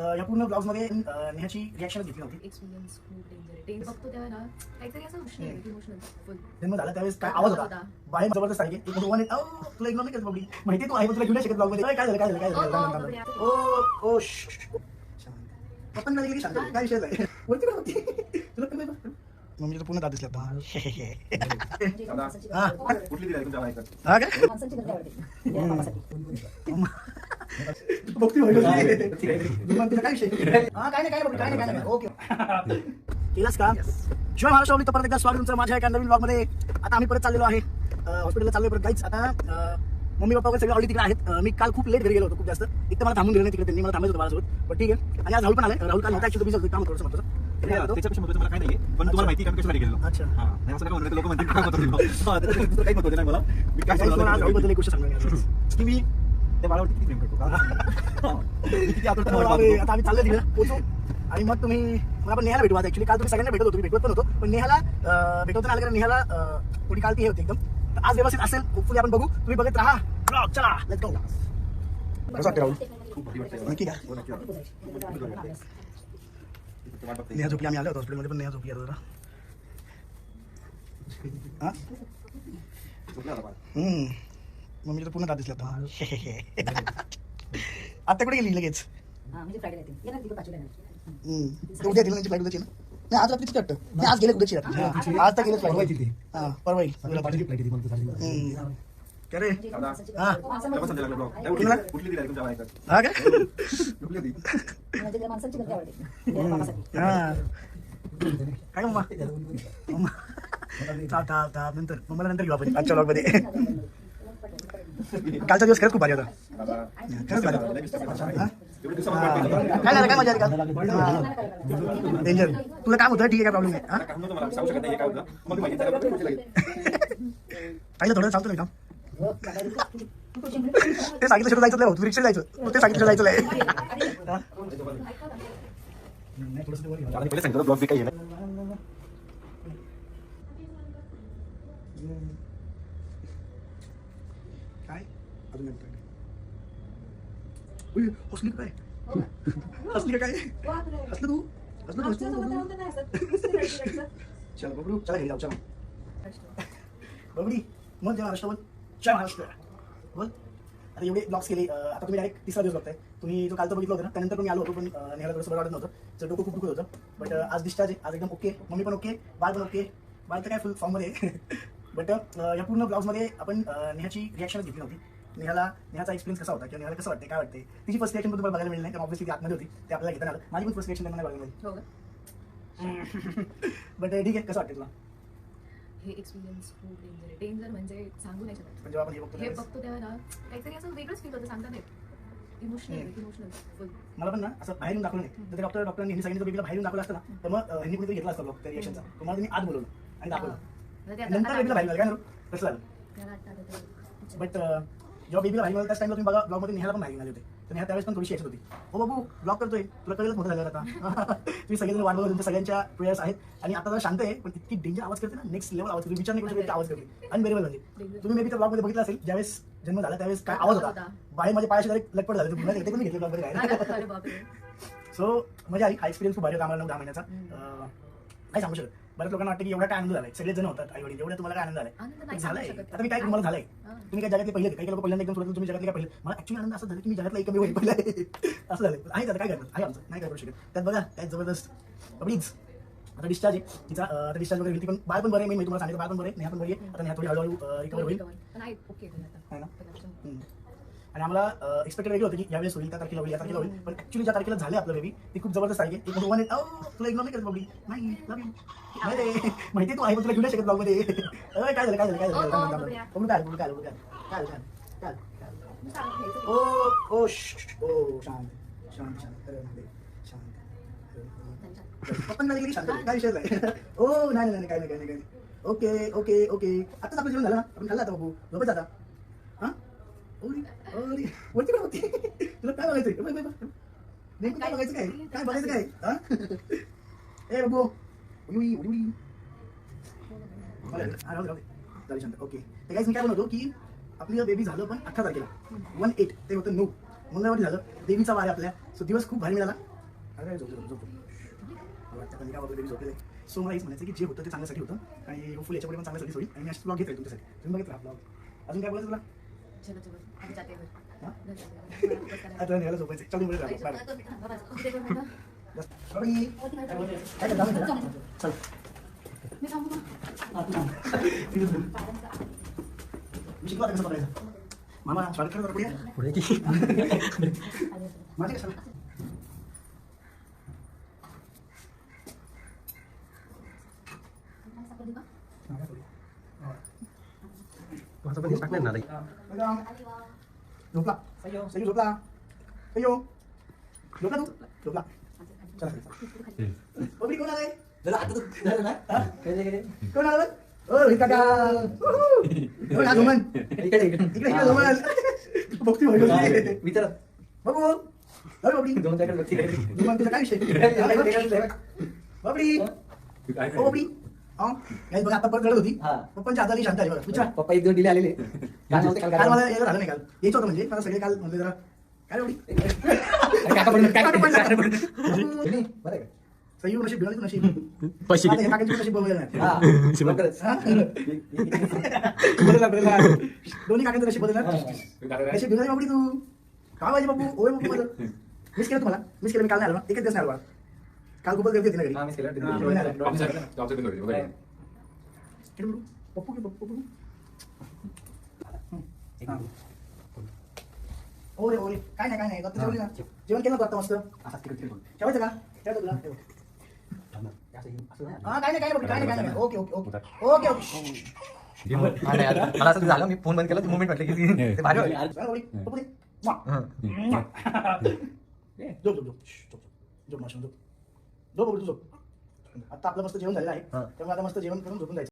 या पूर्ण ब्लॉग्समध्ये नेहाची रिॲक्शन घेतली नव्हती. एक्सपिरियन्स खूप डेंजर आहे. डेंजर बघतो तेव्हा ना काहीतरी असं उष्ण इमोशनल फुल जन्म झाला त्यावेळेस काय आवाज होता. बाहेर जबरदस्त आहे. एक मोठं वन आहे, "अहो, तुला इग्नोर नाही करत बाबडी माहिती तू आहे पण तुला घेऊ नाही शकत ब्लॉगमध्ये. "अय, काय झालं काय झालं काय झालं? ओ, थांब, ओ, थांब, थांब. ओ ओ श्श, श्श. शांत. पप्पांना गेली शांत. काय विषय वरती पण होती. तुला पूर्ण दाद दिसले हा. माणसांची आवडते. बघती काय विषय? हा काय नाही काय नाही काय नाही काय नाही. ओके केलंस का? शिवाय महाराष्ट्र ओली परत एकदा स्वागत तुमचं माझ्या एका नवीन ब्लॉगमध्ये. आता आम्ही परत चाललेलो आहे. हॉस्पिटलला चाललोय परत काहीच आता मम्मी पप्पा वगैरे सगळे ऑलरेडी तिकडे आहेत. मी काल खूप लेट घरी गेलो होतो खूप जास्त. एक तर मला थांबून दिलं नाही तिकडे त्यांनी मला थांबायचं होतं माझ्यासोबत पण ठीक आहे. आणि आज राहुल पण आले राहुल काल नव्हता तुम्ही काम थोडंसं त्याच्यापेक्षा महत्वाचं मला काय नाहीये. पण तुम्हाला माहिती आहे का मी कशासाठी गेलो अच्छा. हा नाही असं नका म्हणू लोक म्हणतील काय महत्वाचं गेलो. हा, त्याच्यापेक्षा दुसरं काही महत्वाचं नाही मला. मी काय Guys, मला आज राहुलबद्दल सांगणार एक गोष्ट सांगणार आहे. आज. की मी त्या बाळावरती किती प्रेम करतो किती आतुरतेने वाट आम्ही- आता आम्ही चाललो तिकडे पोहोचू आणि मग तुम्ही मला पण नेहाला भेटू आता ऍक्च्युली काल तुम्ही सगळ्यांना भेटत होतो मी भेटत पण होतो पण नेहाला अं, भेटवताना आलं कारण नेहाला अं, थोडी काल ती हे होती एकदम तर आज व्यवस्थित असेल होपफुली आपण बघू तुम्ही बघत राहा ब्लॉग चला लेट्स गो कसं वाटतं राहुल. नक्की का बघते. नेहा झोपली आम्ही आलो होतो हॉस्पिटलमध्ये पण नेहा झोपली आता जरा हा. हम्म मम्मी तर पूर्ण दाद दिसले आता. आता कुठे गेली लगेच? हा, म्हणजे. उद्या दिलं फ्लाईट उद्याची ना? नाही आज रात्रीची वाटतं. नाही आज गेले उद्याची रात्री. आज तर गेले फ्लाईट हा परवा येईल हम्म. काय रे? दादा. माणसांची हा. हा काय मम्मा? थांब थांब थांब नंतर. मम्माला नंतर घेऊ आपण आजच्या ब्लॉगमध्ये. कालचा दिवस खरंच खूप भारी होता. खरंच भारी काय झालं? काय मजा आली का डेंजर तुला काम होतं? ठीक आहे काय प्रॉब्लेम नाही. हा? काही थोडं चालतो नाही काम. ते सांगितलं शेवट जायचं होतं रिक्षा जायचं. ते सांगितलं जायचं आहे ब्लॉग बी काही आहे ना काय मिनिट. उई, हसली काय? हसली काय? हसलं तू? हसलं तू हसलं तू चल बबडू चला घरी जाऊ चला. बबडी मग जेव्हा महाराष्ट्र बोल जय महाराष्ट्र बोल. आता एवढे ब्लॉग्स केले आता तुम्ही डायरेक्ट तिसरा दिवस बघताय. तुम्ही जो काल तर बघितलं होतं ना त्यानंतर मी आलो होतो पण नेहाला बरं वाटत नव्हतं. तर डोकं खूप दुखत होतं. बट आज डिस्चार्ज आज एकदम ओके मम्मी पण ओके बाळ पण ओके बाळ तर काय फुल फॉर्ममध्ये बट या पूर्ण ब्लॉग्समध्ये आपण नेहाची रिॲक्शन घेतली नव्हती. नेहाला नेहाचा एक्सपिरियन्स कसा होता? किंवा नेहाला कसं वाटते काय वाटते तिची फर्स्ट रिॲक्शन पण तुम्हाला बघायला मिळेल नाही कारण ऑब्विसली ती आतमध्ये होती. ते आपल्याला घेता आलं. माझी पण फर्स्ट रिॲक्शन त्यांना बघायला मिळेल. हो बट ठीक आहे. कसं वाटते तुला? हे एक्सपिरियन्स खूप डेंजर आहे. डेंजर म्हणजे सांगू नाही शकत. जेव्हा आपण हे बघतो हे बघतो तेव्हा ना काहीतरी असं वेगळंच फील होतं. सांगता नाही. इमोशनल मला पण ना असं बाहेरून दाखवलं नाही. तर डॉक्टर डॉक्टरांनी यांनी सांगितलं बेबीला बाहेरून दाखवलं असतं ना तर मग ह्यांनी कुणीतरी घेतला असतं त्या रिएक्शनचा तुम्हाला त्यांनी आत बोलवलं आणि दाखवलं. नंतर बेबीला बाहेर. काय कसं झालं? बट जेव्हा बेबीला बाहेर त्याच टाइमला तुम्ही बघा ब्लॉगमध्ये नेहाला पण बाहेर आले होते. तर नेहा त्यावेळेस पण थोडीशी यायची होती. हो बाबू ब्लॉग करतोय. तुला कळेलच मोठं झालं आता. तुम्ही सगळेजण वाट बघत तुमच्या सगळ्यांच्या प्रेयर्स आहेत. आणि आता जरा शांत आहे पण इतकी डेंजर आवाज करते ना नेक्स्ट लेवल आवाज करते. विचार नाही करू आवाज करते. अनबेरेबल म्हणजे. तुम्ही मेबी त्या ब्लॉगमध्ये बघितलं असेल ज्यावेळेस जन्म झाला त्यावेळेस काय आवाज होता? बाहेर माझ्या पायाशी डायरेक्ट लटपट झाले तुम्ही ते पण घेतले ब्लॉगमध्ये काय सो मजा आली. हा एक्सपिरियन्स खूप भारी होता आम्हाला नऊ दहा महिन्याचा. नाही सांगू शकत. बऱ्याच लोकांना वाटतं की एवढा काय आनंद झालाय. सगळे जण होतात आई वडील एवढा तुम्हाला काय आनंद झालाय? झालाय. शकत. आता मी काय तुम्हाला झालाय. तुम्ही काय जगातले पहिले काही लोक पहिल्यांदा एकदम तुम्ही जगातले काय पहिले. मला ऍक्च्युली आनंद असं झालं की मी जगातला एक कमी होईल पहिला. असं झालं आहे आता काय करणार? आहे आमचं. नाही काय करू शकत. त्यात बघा काय जबरदस्त. प्लीज आता डिस्चार्ज आहे. तिचा आता डिस्चार्ज वगैरे होती पण बाळ पण बरं मी तुम्हाला सांगितलं बाळ पण बरं नेहा पण बरी आता नेहा थोडी हळूहळू रिकवर होईल. ना? आणि आम्हाला एक्सपेक्टेड वेगळं होतं की यावेळेस होईल त्या तारखेला होईल या तारखेला होईल. पण ऍक्च्युली ज्या तारखेला झाले आपलं बेबी ती खूप जबरदस्त आहे. एक मोठं वन आहे. "अहो, तुला इग्नोर नाही करत बाबडी नाही love you." नाही रे. माहिती तू आहे पण तुला घेऊ शकत ब्लॉगमध्ये. काय झालं काय झालं काय झालं. बघू काय बघू काय बघू काय काय झालं, काय झालं, काय झालं? ओ ओ ओ शांत शांत शांत अरे, नाही, शांत पप्पांना गेली शांत काय विषय नाही. ओ नाही काय नाही काय नाही काय नाही ओके ओके ओके. आताच आपलं जेवण झालं ना? आपण खाल्लं आता बाबू? झोपत आता हा ओरी ओरी वरती ना होती तुला काय बघायचंय बघ, बघ, नेमकं काय बघायचं काय काय बघायचं काय हा ए बाबू उडी उडी उडी ओके ते काहीच मी काय म्हणतो की आपली बेबी झालं पण अठरा तारखेला वन एट ते होतं नऊ मंगळवारी झालं देवीचा वार आपल्या सो दिवस खूप भारी मिळाला अरे झोप झोप झोप मला वाटतं सो मला हेच म्हणायचं की जे होतं ते चांगल्यासाठी होतं आणि होपफुल याच्यापुढे पण चांगल्यासाठी होईल आणि मी अशी ब्लॉग घेत राहील तुमच्यासाठी तुम्ही बघितला ब्लॉग अजून काय बोलायचं तुला आता निघायला झोपायचं चल तुम्ही पाहिजे. बाय आता तुम्ही थांबा माझं. तिथे कोण होतं? बाय काय करता माहिती आहे का? चल मी थांबू का? हा, तू थांब. तिथे झोप. मी शिकलो आता कसं पकडायचं मामा स्वागत करा जरा पुढे या. पुढे की माझे कशाला माझं पण टाकणार ना झोपला सयू झोपला सयू झोपला तू झोपला चला बबडी कोण आलाय जरा आता तू झालं ना हा? काय काय कोण आलं ओ रोहित काका कोण हा धोमन इकडे इकडे इकडे इकडे धोमन भक्ती होईल विचार बघू अरे बबडी दोन काय बघ तिकडे धोमन तुझा काय विषय बबडी ओ बबडी हा काही बघा आता परत रडत होती. हा. पप्पांच्या हाताली शांत आहे बघा. विचार पप्पा एक दोन दिले आलेले. काल नव्हते काल काल मला यायला झालं नाही काल. यायचं होतं म्हणजे. मला सगळे काल म्हणले जरा काय बबडी काका पडलं काय काका पडलं. पडलं बरं आहे. सयू नशीब नशीब. पैसे आता हे काकांची नशीब बघायला नाही? हा लवकरच. हा? दोन्ही काकांचं नशीब बदलणार नशीब बिघडली बाबडी तू. काय पाहिजे बाबू? ओय बाबू माझं. मिस केलं तुम्हाला? मिस केलं मी काल नाही आलो ना. एकच दिवस नाही आलो बा. काल खूपच गर्दी होती ना घरी हा, miss केलं. इकडे बघू. पप्पू की पप्पू बघू. हा. ओरे ओरे काय नाही काय नाही आता जेवली ना जेवण केलं तू आता मस्त. ठेवायचं का ठेवायचं तुला ठेव. हा काय नाही काय नाही काय नाही काय नाही okay okay okay okay okay मला असं झालं मी फोन बंद केला मुवमेंट म्हटलं की ते भारी वाटलं. चला, ओरी. पप्पू दे. वा. हं. झोप झोप झोप झोप झोप माशा झोप झोप बघू तू. झोप आता आपलं मस्त जेवण झालेलं आहे. हा. त्यामुळे आता मस्त जेवण करून झोपून जायचं.